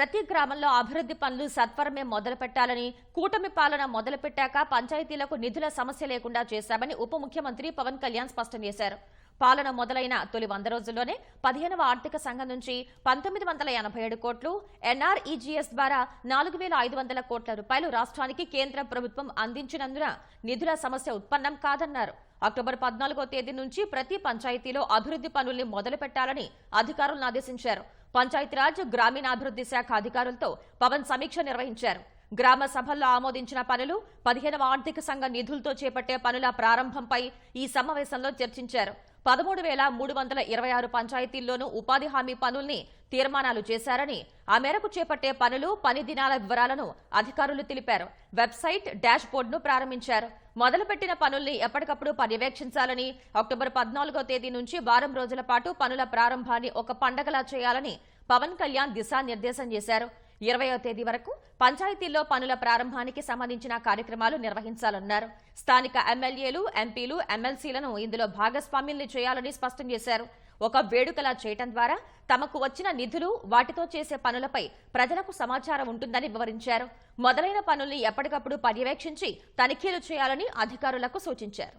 ప్రతి గ్రామంలో అభివృద్ధి పనులు సత్వరమే మొదలుపెట్టాలని కూటమి పాలన మొదలుపెట్టాక పంచాయతీలకు నిధుల సమస్య లేకుండా చేశామని ఉప ముఖ్యమంత్రి పవన్ కళ్యాణ్ స్పష్టం చేశారు. పాలన మొదలైన తొలి వంద రోజుల్లోనే పదిహేనవ ఆర్థిక సంఘం నుంచి పంతొమ్మిది వందల ఎనభై ఏడు కోట్లు ఎన్ఆర్ఈజీఎస్ ద్వారా నాలుగు వేల ఐదు వందల కోట్ల రూపాయలు రాష్ట్రానికి కేంద్ర ప్రభుత్వం అందించినందున నిధుల సమస్య ఉత్పన్నం కాదన్నారు. అక్టోబర్ పద్నాలుగో తేదీ నుంచి ప్రతి పంచాయతీలో అభివృద్ధి పనుల్ని మొదలుపెట్టాలని అధికారులను ఆదేశించారు. పంచాయతీరాజ్ గ్రామీణాభివృద్ధి శాఖ అధికారులతో పవన్ సమీక్ష నిర్వహించారు. గ్రామ సభల్లో ఆమోదించిన పనులు పదిహేనవ ఆర్థిక సంఘ నిధులతో చేపట్టే పనుల ప్రారంభంపై ఈ సమావేశంలో చర్చించారు. పదమూడు వేల మూడు వందల ఇరవై ఆరు పంచాయతీల్లోనూ ఉపాధి హామీ పనుల్ని తీర్మానాలు చేశారని ఆ మేరకు చేపట్టే పనులు పని దినాల వివరాలను అధికారులు తెలిపారు. వెబ్సైట్ డాష్ బోర్డును ప్రారంభించారు. మొదలుపెట్టిన పనుల్ని ఎప్పటికప్పుడు పర్యవేక్షించాలని అక్టోబర్ పద్నాలుగో తేదీ నుంచి వారం రోజుల పాటు పనుల ప్రారంభాన్ని ఒక పండగలా చేయాలని పవన్ కళ్యాణ్ దిశానిర్దేశం చేశారు. ఇరవయో తేదీ వరకు పంచాయతీల్లో పనుల ప్రారంభానికి సంబంధించిన కార్యక్రమాలు నిర్వహించాలన్నారు. స్థానిక ఎమ్మెల్యేలు ఎంపీలు ఎమ్మెల్సీలను ఇందులో భాగస్వామ్యుల్ని చేయాలని స్పష్టం చేశారు. ఒక వేడుకలా చేయటం ద్వారా తమకు వచ్చిన నిధులు వాటితో చేసే పనులపై ప్రజలకు సమాచారం ఉంటుందని వివరించారు. మొదలైన పనుల్ని ఎప్పటికప్పుడు పర్యవేక్షించి తనిఖీలు చేయాలని అధికారులకు సూచించారు.